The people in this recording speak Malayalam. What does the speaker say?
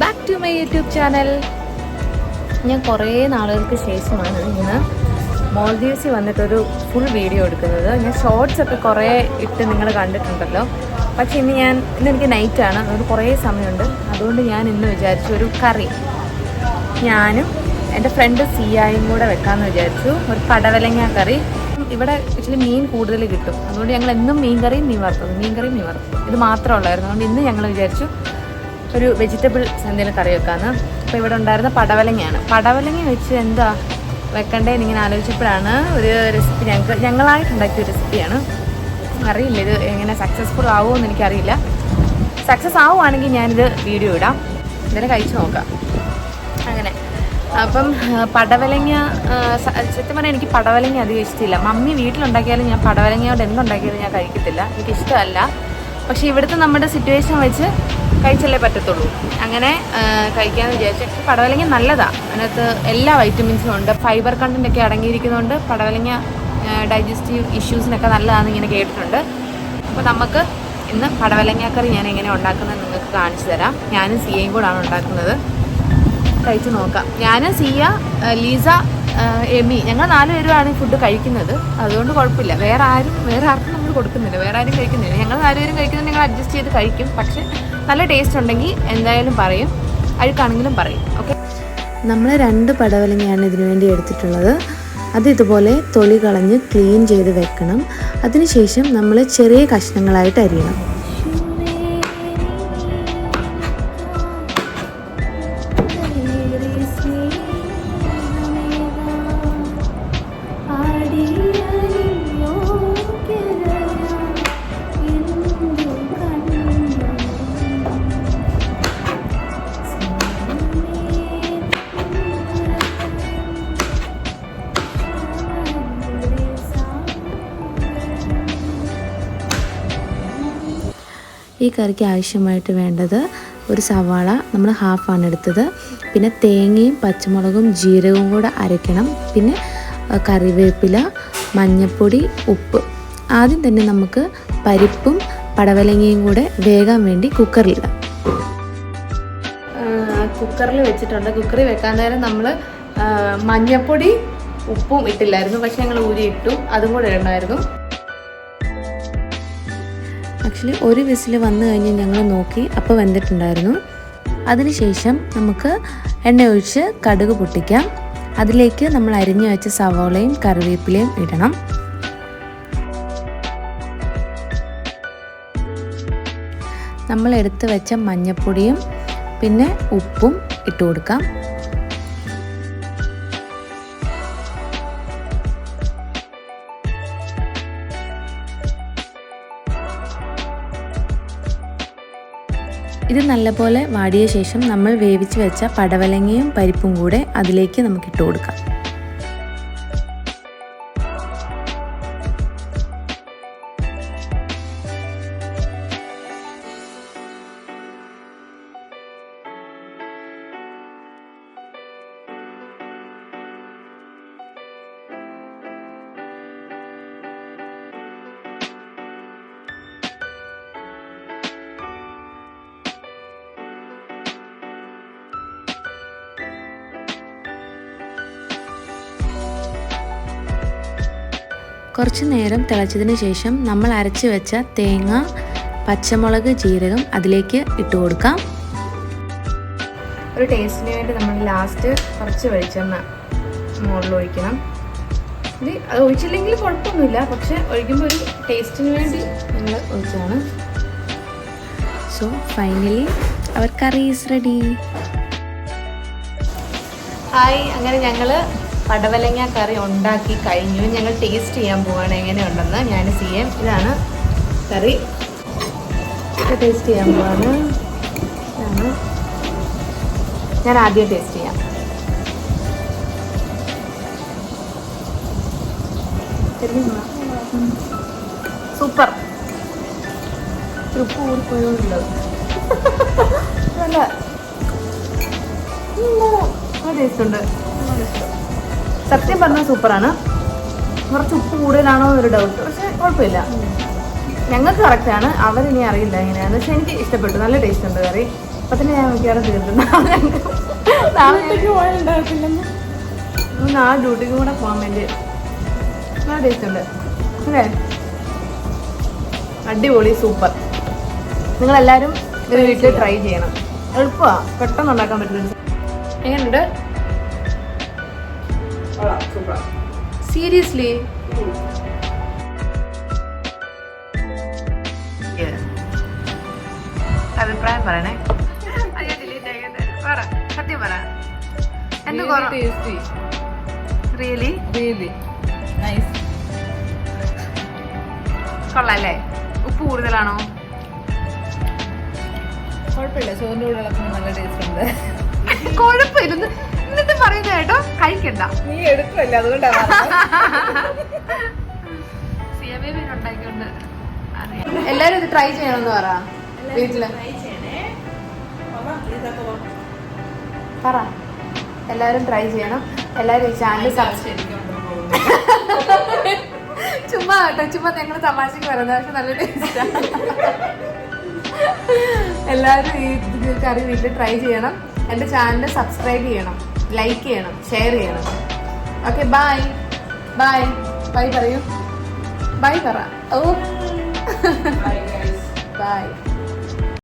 Back to my YouTube channel ഞാൻ കുറേ നാളുകൾക്ക് ശേഷമാണ് ഇന്ന് മോൾദീവ്സിൽ വന്നിട്ടൊരു ഫുൾ വീഡിയോ എടുക്കുന്നത്. ഞാൻ ഷോർട്സ് ഒക്കെ കുറേ ഇട്ട് നിങ്ങൾ കണ്ടിട്ടുണ്ടല്ലോ. പക്ഷേ ഇന്ന് ഞാൻ ഇന്ന് എനിക്ക് നൈറ്റാണ് അതുകൊണ്ട് കുറേ സമയമുണ്ട്. അതുകൊണ്ട് ഞാൻ ഇന്ന് വിചാരിച്ചു ഒരു കറി. ഞാനും എന്റെ ഫ്രണ്ട് സിയായും കൂടെ വെക്കാമെന്ന് വിചാരിച്ചു. ഒരു പടവലങ്ങ കറി. ഇവിടെ ഇച്ചിരി മീൻ കൂടുതൽ കിട്ടും. അതുകൊണ്ട് ഞങ്ങൾ എന്നും മീൻ കറിയും മീൻ വറുത്തത്. മീൻ കറിയും മീൻ വറുത്തത്. ഇത് മാത്രമേ ഉള്ളായിരുന്നു. അതുകൊണ്ട് ഇന്ന് ഞങ്ങൾ വിചാരിച്ചു ഒരു വെജിറ്റബിൾ എന്തെങ്കിലും കറി വെക്കാമെന്ന് അപ്പോൾ ഇവിടെ ഉണ്ടായിരുന്ന പടവലങ്ങയാണ്. പടവലങ്ങ വെച്ച് എന്താ വെക്കണ്ടേന്ന് ഇങ്ങനെ ആലോചിച്ചപ്പോഴാണ് ഒരു റെസിപ്പി ഞങ്ങൾക്ക് ഞങ്ങളായിട്ട് ഉണ്ടാക്കിയ റെസിപ്പിയാണ് അറിയില്ല ഇത് എങ്ങനെ സക്സസ്ഫുൾ ആവുമോ എന്ന് എനിക്കറിയില്ല. സക്സസ് ആവുകയാണെങ്കിൽ ഞാനിത് വീഡിയോ ഇടാം. എന്തായാലും കഴിച്ചു നോക്കാം. അങ്ങനെ. അപ്പം പടവലങ്ങ സത്യം പറഞ്ഞാൽ എനിക്ക് പടവലങ്ങ അധികം ഇഷ്ടമില്ല മമ്മി വീട്ടിലുണ്ടാക്കിയാലും ഞാൻ പടവലങ്ങയോട് എന്തുണ്ടാക്കിയാലും ഞാൻ കഴിക്കത്തില്ല. എനിക്കിഷ്ടമല്ല. പക്ഷേ ഇവിടുത്തെ നമ്മുടെ സിറ്റുവേഷൻ വെച്ച് കഴിച്ചല്ലേ പറ്റത്തുള്ളൂ. അങ്ങനെ കഴിക്കാമെന്ന് വിചാരിച്ചു പടവലങ്ങ നല്ലതാണ് അതിനകത്ത് എല്ലാ വൈറ്റമിൻസും ഉണ്ട്. ഫൈബർ കണ്ടന്റ് ഒക്കെ അടങ്ങിയിരിക്കുന്നതുകൊണ്ട് പടവലങ്ങ ഡൈജസ്റ്റീവ് ഇഷ്യൂസിനൊക്കെ നല്ലതാണെന്ന് ഇങ്ങനെ കേട്ടിട്ടുണ്ട്. അപ്പോൾ നമുക്ക് ഇന്ന് പടവലങ്ങാക്കറി ഞാൻ എങ്ങനെ ഉണ്ടാക്കുന്നത് നിങ്ങൾക്ക് കാണിച്ചു തരാം. ഞാനും സിയയും കൂടാണ് ഉണ്ടാക്കുന്നത്. കഴിച്ച് നോക്കാം. ഞാൻ സിയ ലീസ എമി ഞങ്ങൾ നാല് പേരുമാണ് ഈ ഫുഡ് കഴിക്കുന്നത്. അതുകൊണ്ട് കുഴപ്പമില്ല. വേറെ ആരും വേറെ ആർക്കും നമ്മൾ കൊടുക്കുന്നില്ല. വേറെ ആരും കഴിക്കുന്നില്ല. ഞങ്ങൾ നാലുപേരും കഴിക്കുന്നത് ഞങ്ങൾ അഡ്ജസ്റ്റ് ചെയ്ത് കഴിക്കും. പക്ഷെ നല്ല ടേസ്റ്റ് ഉണ്ടെങ്കിൽ എന്തായാലും പറയും. അഴുക്കാണെങ്കിലും പറയും. ഓക്കെ നമ്മൾ രണ്ട് പടവലങ്ങയാണ് ഇതിനു വേണ്ടി എടുത്തിട്ടുള്ളത്. അത് ഇതുപോലെ തൊലി കളഞ്ഞ് ക്ലീൻ ചെയ്ത് വെക്കണം. അതിനുശേഷം നമ്മൾ ചെറിയ കഷ്ണങ്ങളായിട്ട് അരിയണം. ഈ കറിക്ക് ആവശ്യമായിട്ട് വേണ്ടത് ഒരു സവാള നമ്മൾ ഹാഫാണ് എടുത്തത്. പിന്നെ തേങ്ങയും പച്ചമുളകും ജീരകവും കൂടെ അരയ്ക്കണം. പിന്നെ കറിവേപ്പില മഞ്ഞൾപ്പൊടി ഉപ്പ്. ആദ്യം തന്നെ നമുക്ക് പരിപ്പും പടവലങ്ങയും കൂടെ വേകാൻ വേണ്ടി കുക്കറിലിടാം. കുക്കറിൽ വെച്ചിട്ടുണ്ട്. കുക്കറിൽ വെക്കാൻ നേരം നമ്മൾ മഞ്ഞൾപ്പൊടി ഉപ്പും ഇട്ടില്ലായിരുന്നു. പക്ഷെ ഞങ്ങൾ ഊരി ഇട്ടു അതും കൂടെ ഇടണമായിരുന്നു. ആക്ച്വലി ഒരു വിസിൽ വന്നു കഴിഞ്ഞ് ഞങ്ങൾ നോക്കി അപ്പോൾ വെന്തിട്ടുണ്ടായിരുന്നു അതിനുശേഷം നമുക്ക് എണ്ണ ഒഴിച്ച് കടുക് പൊട്ടിക്കാം. അതിലേക്ക് നമ്മൾ അരിഞ്ഞു വെച്ച സവോളയും കറിവേപ്പിലയും ഇടണം. നമ്മൾ എടുത്ത് വെച്ച മഞ്ഞപ്പൊടിയും പിന്നെ ഉപ്പും ഇട്ട് കൊടുക്കാം. ഇത് നല്ലപോലെ വാടിയ ശേഷം നമ്മൾ വേവിച്ച് വെച്ച പടവലങ്ങയും പരിപ്പും കൂടെ അതിലേക്ക് നമുക്ക് ഇട്ട് കൊടുക്കാം. കുറച്ച് നേരം തിളച്ചതിന് ശേഷം നമ്മൾ അരച്ച് വെച്ച തേങ്ങ പച്ചമുളക് ജീരകം അതിലേക്ക് ഇട്ട് കൊടുക്കാം. ഒരു ടേസ്റ്റിന് വേണ്ടി നമ്മൾ ലാസ്റ്റ് കുറച്ച് വെളിച്ചെണ്ണ മുകളിൽ ഒഴിക്കണം. ഇത് അത് ഒഴിച്ചില്ലെങ്കിൽ കുഴപ്പമൊന്നുമില്ല പക്ഷെ ഒഴിക്കുമ്പോൾ ഒരു ടേസ്റ്റിന് വേണ്ടി നമ്മൾ ഒഴിച്ചാണ് so finally our curry is ready hi അങ്ങനെ ഞങ്ങൾ പടവലങ്ങ കറി ഉണ്ടാക്കി കഴിഞ്ഞു. ഞങ്ങൾ ടേസ്റ്റ് ചെയ്യാൻ പോവാണ്. എങ്ങനെയുണ്ടെന്ന് ഞാൻ ചെയ്യാം. ഇതാണ് കറി. ടേസ്റ്റ് ചെയ്യാൻ പോവാണ്. ഞാൻ ആദ്യം ടേസ്റ്റ് ചെയ്യാം. സൂപ്പർ ഉപ്പ് കൂടിപ്പോയുള്ളത് നല്ല ടേസ്റ്റ് ഉണ്ട്. സത്യം പറഞ്ഞാൽ സൂപ്പറാണ്. കുറച്ച് ഉപ്പ് കൂടുതലാണോ എന്നൊരു ഡൗട്ട് പക്ഷെ കുഴപ്പമില്ല. ഞങ്ങൾക്ക് കറക്റ്റാണ് അവരിനി അറിയില്ല എങ്ങനെയാണെന്ന്. പക്ഷെ എനിക്ക് ഇഷ്ടപ്പെട്ടു. നല്ല ടേസ്റ്റ് ഉണ്ട് കറി. അപ്പം തന്നെ ഞാൻ മിക്കവാറും തീർന്നു നാളെ ആ നാളെ ഡ്യൂട്ടിക്ക് കൂടെ പോകാൻ വേണ്ടി. നല്ല ടേസ്റ്റ് ഉണ്ട്. അല്ലേ? അടിപൊളി സൂപ്പർ. നിങ്ങളെല്ലാവരും ഇത് വീട്ടിൽ ട്രൈ ചെയ്യണം. എളുപ്പമാണ് പെട്ടെന്ന് ഉണ്ടാക്കാൻ പറ്റുന്നുണ്ട് എങ്ങനെയുണ്ട്? സീരിയസ്ലി അഭിപ്രായം പറയണേ. സത്യം പറ. എന്ത് ടേസ്റ്റി റിയലി റിയലി നൈസ് കൊള്ളാല്ലേ? ഉപ്പ് കൂടുതലാണോ? കുഴപ്പമില്ല ചോറിന്റെ കൂടെ നല്ല ടേസ്റ്റ് ഉണ്ട്. കുഴപ്പമില്ല. എന്നിട്ട് പറയുന്ന കേട്ടോ കഴിക്കണ്ട. നീ എടുക്കല്ലേ അതുകൊണ്ടാണ് ഉണ്ടാക്കിക്കൊണ്ട് എല്ലാരും ഇത് ട്രൈ ചെയ്യണമെന്ന് പറ വീട്ടിൽ. പറ എല്ലാരും ട്രൈ ചെയ്യണം. എല്ലാരും ഈ ചാനൽ ചുമ്മാ കേട്ടോ ചുമ്മാ ഞങ്ങൾ തമാശക്ക് പറയുന്നത് പക്ഷെ നല്ല ടേസ്റ്റാണ് എല്ലാവരും ഈ കറി വീട്ടിൽ ട്രൈ ചെയ്യണം. എന്റെ ചാനൽ സബ്സ്ക്രൈബ് ചെയ്യണം. ലൈക്ക് ചെയ്യണം ഷെയർ ചെയ്യണം. ഓക്കെ ബൈ ബൈ ബൈ പറയൂ. ബൈ പറ. ഓ ബൈ